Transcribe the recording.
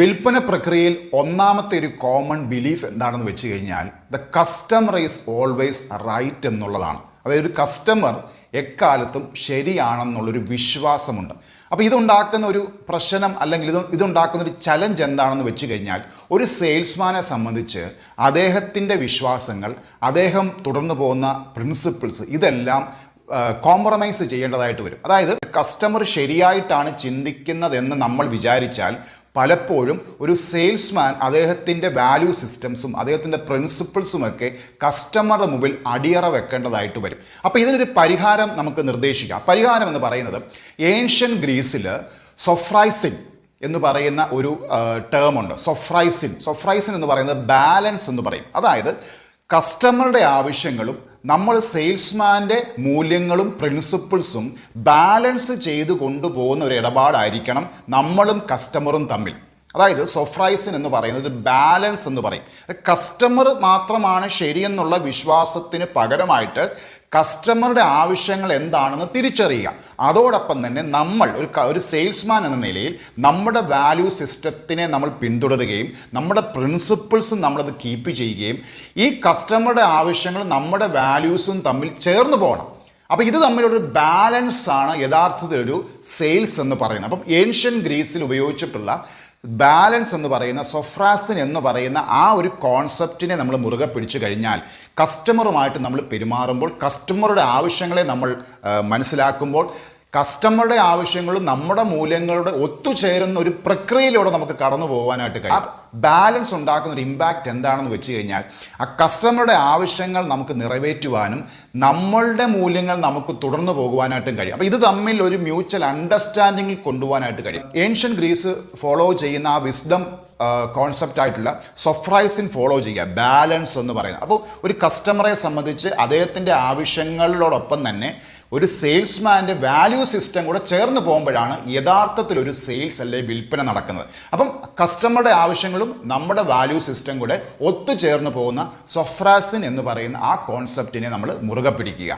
വിൽപ്പന പ്രക്രിയയിൽ ഒന്നാമത്തെ ഒരു കോമൺ ബിലീഫ് എന്താണെന്ന് വെച്ച് കഴിഞ്ഞാൽ the customer is always right എന്നുള്ളതാണ്. അതായത് ഒരു കസ്റ്റമർ എക്കാലത്തും ശരിയാണെന്നുള്ളൊരു വിശ്വാസമുണ്ട്. അപ്പോൾ ഇതുണ്ടാക്കുന്ന ഒരു പ്രശ്നം അല്ലെങ്കിൽ ഇത് ഇതുണ്ടാക്കുന്ന ഒരു ചലഞ്ച് എന്താണെന്ന് വെച്ച് കഴിഞ്ഞാൽ ഒരു സെയിൽസ്മാനെ സംബന്ധിച്ച് അദ്ദേഹത്തിന്റെ വിശ്വാസങ്ങൾ അദ്ദേഹം തുടർന്നു പോകുന്ന പ്രിൻസിപ്പിൾസ് ഇതെല്ലാം കോംപ്രമൈസ് ചെയ്യേണ്ടതായിട്ട് വരും. അതായത് കസ്റ്റമർ ശരിയായിട്ടാണ് ചിന്തിക്കുന്നതെന്ന് നമ്മൾ വിചാരിച്ചാൽ പലപ്പോഴും ഒരു സെയിൽസ്മാൻ അദ്ദേഹത്തിന്റെ വാല്യൂ സിസ്റ്റംസും അദ്ദേഹത്തിന്റെ പ്രിൻസിപ്പിൾസും ഒക്കെ കസ്റ്റമറുടെ മുമ്പിൽ അടിയറ വെക്കേണ്ടതായിട്ട് വരും. അപ്പോൾ ഇതിനൊരു പരിഹാരം നമുക്ക് നിർദ്ദേശിക്കാം. പരിഹാരം എന്ന് പറയുന്നത് ഏഷ്യൻ ഗ്രീസിൽ സൊഫ്രൈസിൻ എന്ന് പറയുന്ന ഒരു ടേമുണ്ട് സൊഫ്രൈസിൻ സൊഫ്രൈസിൻ എന്ന് പറയുന്നത് ബാലൻസ് എന്ന് പറയും. അതായത് കസ്റ്റമറുടെ ആവശ്യങ്ങളും നമ്മൾ സെയിൽസ്മാന്റെ മൂല്യങ്ങളും പ്രിൻസിപ്പിൾസും ബാലൻസ് ചെയ്ത് കൊണ്ടുപോകുന്ന ഒരു ഇടപാടായിരിക്കണം നമ്മളും കസ്റ്റമറും തമ്മിൽ. അതായത് സൊഫ്രൈസിൻ എന്ന് പറയുന്നത് ബാലൻസ് എന്ന് പറയും. കസ്റ്റമർ മാത്രമാണ് ശരിയെന്നുള്ള വിശ്വാസത്തിന് പകരമായിട്ട് കസ്റ്റമറുടെ ആവശ്യങ്ങൾ എന്താണെന്ന് തിരിച്ചറിയുക. അതോടൊപ്പം തന്നെ നമ്മൾ ഒരു ഒരു സെയിൽസ്മാൻ എന്ന നിലയിൽ നമ്മുടെ വാല്യൂ സിസ്റ്റത്തിനെ നമ്മൾ പിന്തുടരുകയും നമ്മുടെ പ്രിൻസിപ്പിൾസും നമ്മളത് കീപ്പ് ചെയ്യുകയും ഈ കസ്റ്റമറുടെ ആവശ്യങ്ങൾ നമ്മുടെ വാല്യൂസും തമ്മിൽ ചേർന്ന് പോകണം. അപ്പോൾ ഇത് തമ്മിലൊരു ബാലൻസ് ആണ് യഥാർത്ഥത്തിൽ ഒരു സെയിൽസ് എന്ന് പറയുന്നത്. അപ്പം ഏൻഷ്യൻ ഗ്രീസിൽ ഉപയോഗിച്ചിട്ടുള്ള ബാലൻസ് എന്ന് പറയുന്ന സൊഫ്രാസിൻ എന്ന് പറയുന്ന ആ ഒരു കോൺസെപ്റ്റിനെ നമ്മൾ മുറുകെ പിടിച്ചു കഴിഞ്ഞാൽ കസ്റ്റമറുമായിട്ട് നമ്മൾ പെരുമാറുമ്പോൾ കസ്റ്റമറുടെ ആവശ്യങ്ങളെ നമ്മൾ മനസ്സിലാക്കുമ്പോൾ കസ്റ്റമറുടെ ആവശ്യങ്ങളും നമ്മുടെ മൂല്യങ്ങളുടെ ഒത്തുചേരുന്ന ഒരു പ്രക്രിയയിലൂടെ നമുക്ക് കടന്നു പോകാനായിട്ട് കഴിയും. ബാലൻസ് ഉണ്ടാക്കുന്ന ഒരു ഇമ്പാക്റ്റ് എന്താണെന്ന് വെച്ച് കഴിഞ്ഞാൽ ആ കസ്റ്റമറുടെ ആവശ്യങ്ങൾ നമുക്ക് നിറവേറ്റുവാനും നമ്മളുടെ മൂല്യങ്ങൾ നമുക്ക് തുടർന്നു പോകുവാനായിട്ടും കഴിയും. അപ്പോൾ ഇത് തമ്മിൽ ഒരു മ്യൂച്വൽ അണ്ടർസ്റ്റാൻഡിങ്ങിൽ കൊണ്ടുപോകാനായിട്ട് കഴിയും. ഏൻഷ്യൻ ഗ്രീസ് ഫോളോ ചെയ്യുന്ന ആ വിസ്ഡം കോൺസെപ്റ്റ് ആയിട്ടുള്ള സൊഫ്രൈസിൻ ഫോളോ ചെയ്യുക ബാലൻസ് എന്ന് പറയുന്നത്. അപ്പോൾ ഒരു കസ്റ്റമറെ സംബന്ധിച്ച് അദ്ദേഹത്തിന്റെ ആവശ്യങ്ങളോടൊപ്പം തന്നെ ഒരു സെയിൽസ്മാന്റെ വാല്യൂ സിസ്റ്റം കൂടെ ചേർന്ന് പോകുമ്പോഴാണ് യഥാർത്ഥത്തിൽ ഒരു സെയിൽസ് അല്ലെ വിൽപ്പന നടക്കുന്നത്. അപ്പം കസ്റ്റമറുടെ ആവശ്യങ്ങളും നമ്മുടെ വാല്യൂ സിസ്റ്റം കൂടെ ഒത്തുചേർന്ന് പോകുന്ന സൊഫ്രാസിൻ എന്ന് പറയുന്ന ആ കോൺസെപ്റ്റിനെ നമ്മൾ മുറുകെ പിടിക്കുക.